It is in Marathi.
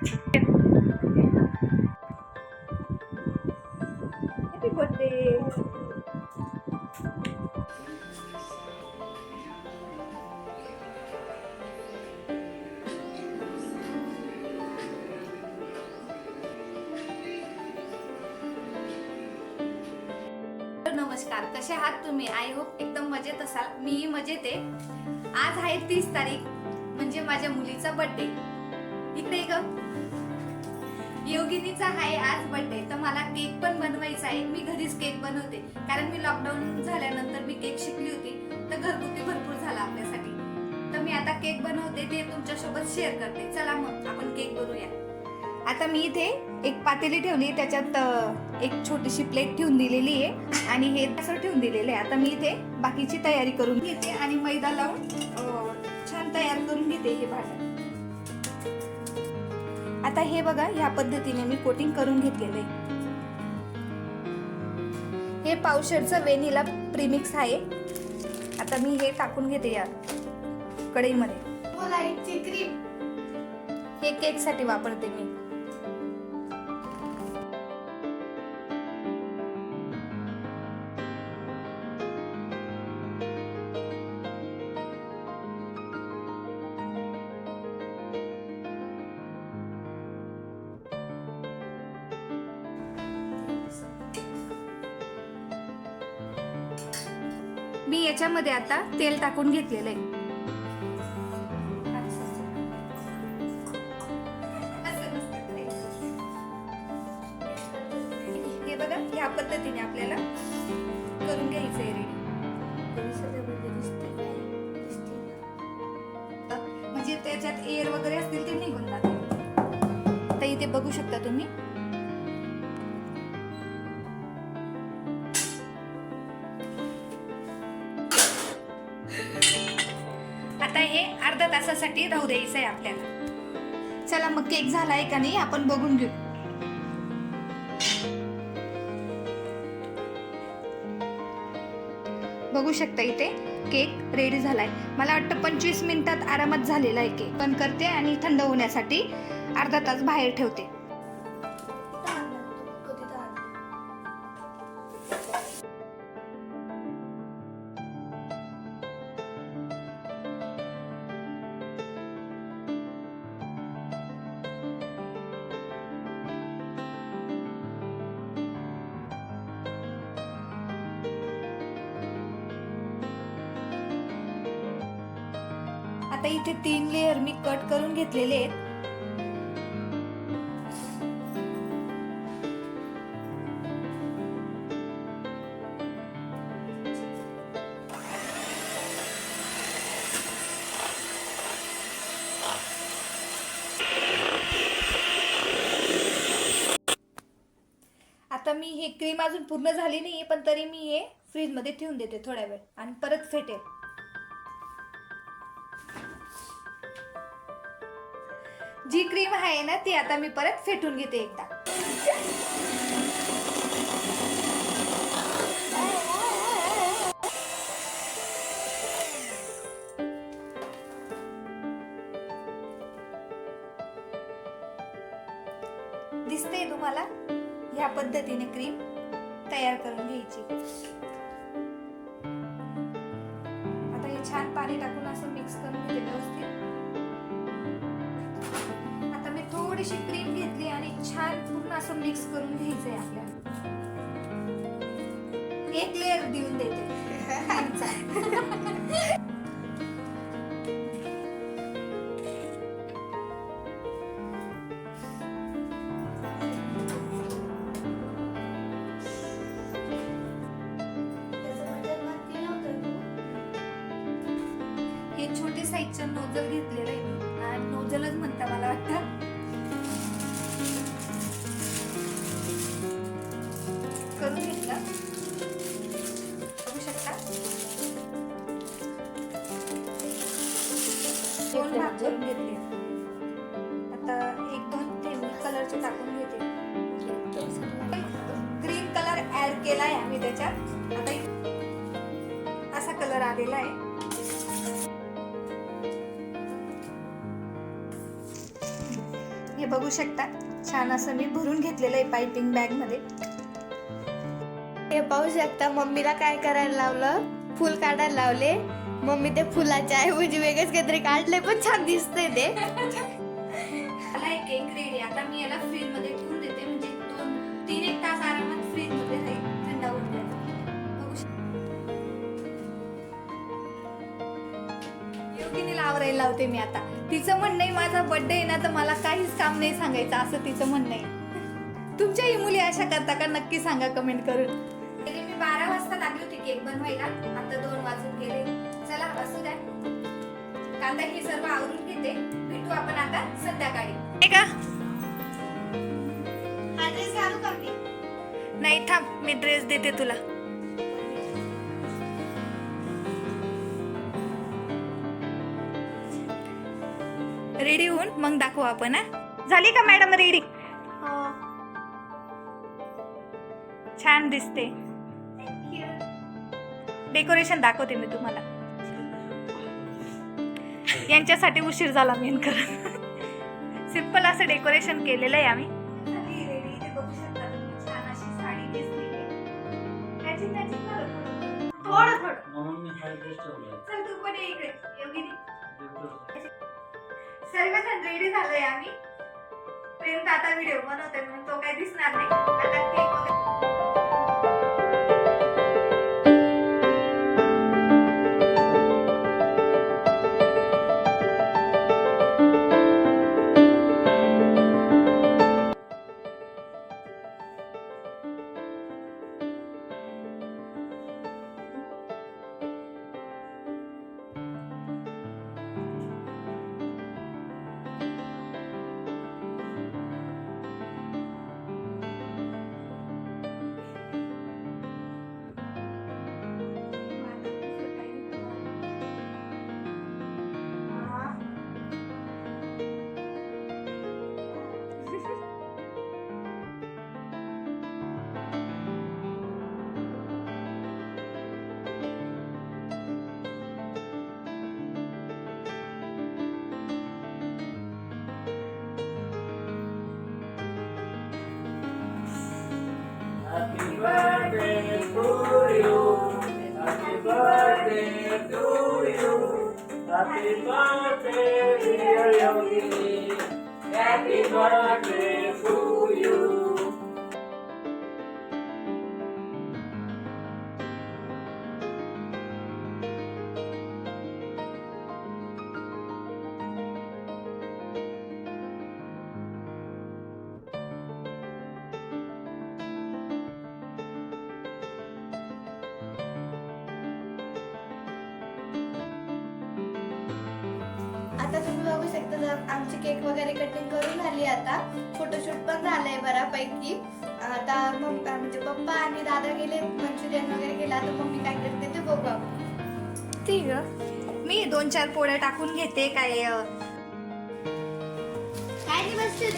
नमस्कार कसे आहात तुम्ही? आय होप एकदम मजेत असाल. मीही मजेत आहे. आज आहे तीस तारीख म्हणजे माझ्या मुलीचा बर्थडे इकडे ग. योगिनीचा आहे आज बर्थडे तर मला केक पण बनवायचा आहे. मी घरीच केक बनवते. कारण मी लॉकडाऊन झाल्यानंतर मी केक शिकली होती. तर घरगुती भरपूर झाला आपल्यासाठी. तर मी आता केक बनवते ते तुमच्यासोबत शेअर करते. चला मग आपण केक बनवूया. आता मी इथे एक पातेली ठेवली त्याच्यात एक छोटीशी प्लेट ठेवून दिलेली आहे. आणि हे असं ठेवून दिलेलं आहे. आता मी इथे बाकीची तयारी करून घेते आणि मैदा लावून छान तयार करून घेते हे भांडण आता हे बघा ह्या पद्धतीने मी कोटिंग करून घेतलेलं आहे. हे पावशेरचं वेनिला प्रीमिक्स आहे. आता मी हे टाकून घेते या कढईमध्ये. हे केकसाठी वापरते मी. याच्यामध्ये आता तेल टाकून घेतलेलं आहे. हे बघा ह्या पद्धतीने आपल्याला करून घ्यायचं आहे रेडी म्हणजे त्याच्यात एअर वगैरे असतील ते निघून जाते तर इथे बघू शकता तुम्ही. तासासाठी राहू द्यायचं आहे आपल्याला. चला मग केक झालाय का नाही आपण बघून घेऊ. बघू शकता इथे केक रेडी झालाय. मला वाटतं पंचवीस मिनिटात आरामात झालेला आहे केक. पण करते आणि थंड होण्यासाठी अर्धा तास बाहेर ठेवते. आता इथे तीन लेअर मी कट करून घेतलेले आहेत. आता मी हे क्रीम अजून पूर्ण झाली नाही पण तरी मी हे फ्रीजमध्ये ठेवून देते थोड्या वेळ आणि परत फेटेल. जी क्रीम आहे ना ती आता मी परत फेटून घेते एकदा. दिसते तुम्हाला? ह्या पद्धतीने क्रीम तयार करून घ्यायची. थोडीशी क्रीम घेतली आणि छान पूर्ण असं मिक्स करून घ्यायचंय आपल्याला. एक लेअर देऊन देते. हे छोटे साईजचं नोजल घेतलेलं आहे आणि नोझलच म्हणता मला वाटतं. झोप घेतले. आता एक दोन तीन कलरचे टाकून घेते. ग्रीन कलर ऍड केलाय आम्ही त्याच्यात. आता असा कलर आलेला आहे. हे बघू शकता. छान असं मी भरून घेतलेलं आहे पायपिंग बॅगमध्ये. हे पाहू शकता मम्मीला काय करायला लावलं? फुल काढायला लावले. मम्मी ते फुलाच्या ऐवजी वेगळेच काहीतरी काढले पण छान दिसते ते. मला एक केक रेडी आता मी याला फ्रीजमध्ये ठेवून देते. म्हणजे दोन तीन एक तास आरामात फ्रीजमध्ये राहील. थंड होऊन जाईल. योगिनीला आवरायला लावते मी आता. तिचं म्हणणं आहे माझा बर्थडे आहे ना तर मला काहीच काम नाही सांगायचं. असं तिचं म्हणणं आहे तुमच्याही मुली अशा करता का? नक्की सांगा कमेंट करून. मी बारा वाजता लागली होती केक बनवायला. आता दोन वाजून गेले. चला असू द्या. कांदा हे सर्व आवरून घेते. भेटू आपण आता संध्याकाळी. नाही का हा ड्रेस घालू का मी? नाही थांब. मी ड्रेस देते तुला. रेडी होऊन मग दाखवू आपण हा? झाली का मॅडम रेडी छान दिसते. डेकोरेशन दाखवते मी तुम्हाला. यांच्यासाठी उशीर झाला मेन कर सिंपल असं डेकोरेशन केलेलं आहे आम्ही. सर्वजण रेडी झालोय आम्ही. प्रेम आता व्हिडिओ बनवतोय म्हणून तो काही दिसणार नाही. आता cake birthday to you. Happy birthday, dear Yogini. Happy birthday आता तुम्ही बघू शकता जर आमची केक वगैरे कटिंग करून झाली आता फोटोशूट पण झालंय बऱ्यापैकी. आता मग म्हणजे पप्पा आणि दादा गेले मंचुरियन वगैरे केलं आता मम्मी काय करते ते बघू. ठीक आहे. मी दोन चार पोळ्या टाकून घेते काय काय नाही बसते